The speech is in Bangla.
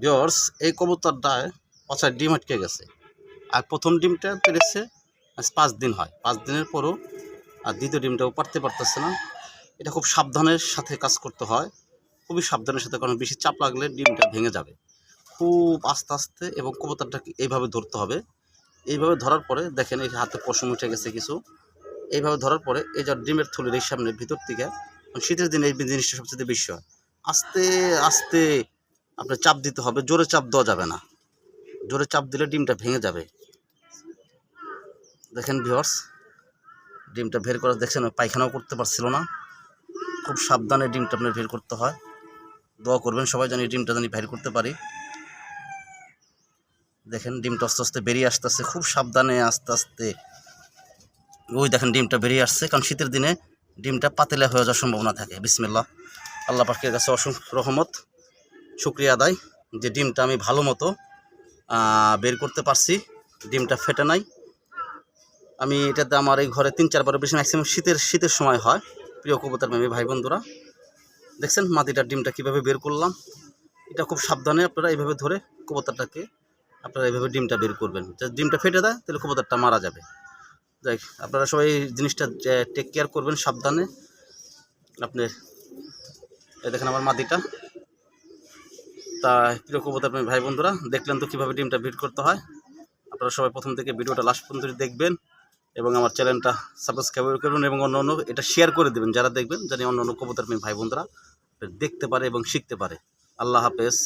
বিয়র্স এই কবুতরটায় পাঁচটা ডিম আটকে গেছে। আর প্রথম ডিমটা পেরেছে পাঁচ দিন হয়। পাঁচ দিনের পরও আর দ্বিতীয় ডিমটাও পারতে পারতেছে না। এটা খুব সাবধানের সাথে কাজ করতে হয়। খুবই সাবধানের সাথে, কারণ বেশি চাপ লাগলে ডিমটা ভেঙে যাবে। খুব আস্তে আস্তে এবং কবুতরটাকে এইভাবে ধরতে হবে। এইভাবে ধরার পরে দেখেন, এই হাতে পশম উঠে গেছে কিছু। এইভাবে ধরার পরে এই যে ডিমের থলির এই সামনে ভিতর থেকে শীতের দিনে এই জিনিসটা সবচেয়ে বেশি হয়। আস্তে আস্তে আপনার চাপ দিতে হবে, জোরে চাপ দেওয়া যাবে না। জোরে চাপ দিলে ডিমটা ভেঙে যাবে। দেখেন ভিওর্স ডিমটা বের করে, দেখছেন পায়খানাও করতে পারছিল না। খুব সাবধানে ডিমটা আপনার বের করতে হয়। দোয়া করবেন সবাই জানি ডিমটা জানি বের করতে পারি। দেখেন ডিমটা আস্তে আস্তে বেরিয়ে আসতেছে, খুব সাবধানে আস্তে আস্তে। ওই দেখেন ডিমটা বেরিয়ে আসছে, কারণ শীতের দিনে ডিমটা পাতিলা হয়ে যাওয়ার সম্ভাবনা থাকে। বিসমিল্লাহ। আল্লাহ পাকের কাছে অসংখ্য রহমত। শুক্রিয়া আদায় যে ডিমটা আমি ভালো মতো বের করতে পারছি। ডিমটা ফেটে নাই। আমি এটাতে আমার এই ঘরে তিন চারবার বেশি ম্যাক্সিমাম শীতের শীতের সময় হয়। প্রিয় কবুতর প্রেমী ভাই বন্ধুরা, দেখছেন মাটিটার ডিমটা কীভাবে বের করলাম? এটা খুব সাবধানে আপনারা এইভাবে ধরে কবুতরটাকে আপনারা এইভাবে ডিমটা বের করবেন। যদি ডিমটা ফেটে দেয়, তাহলে কবুতরটা মারা যাবে। যাই, আপনারা সবাই জিনিসটা টেক কেয়ার করবেন সাবধানে। আপনি এই দেখেন আমার মাদিটা তা কীরকম আপনি ভাই বন্ধুরা? দেখলেন তো কীভাবে ডিমটা ভিড করতে হয়। আপনারা সবাই প্রথম থেকে ভিডিওটা লাস্ট পর্যন্ত দেখবেন এবং আমার চ্যানেলটা সাবস্ক্রাইব করবেন এবং অন্য অন্য এটা শেয়ার করে দেবেন, যারা দেখবেন, জানি অন্য অন্য কবুতর ভাই বোনরা দেখতে পারে এবং শিখতে পারে। আল্লাহ হাফেজ।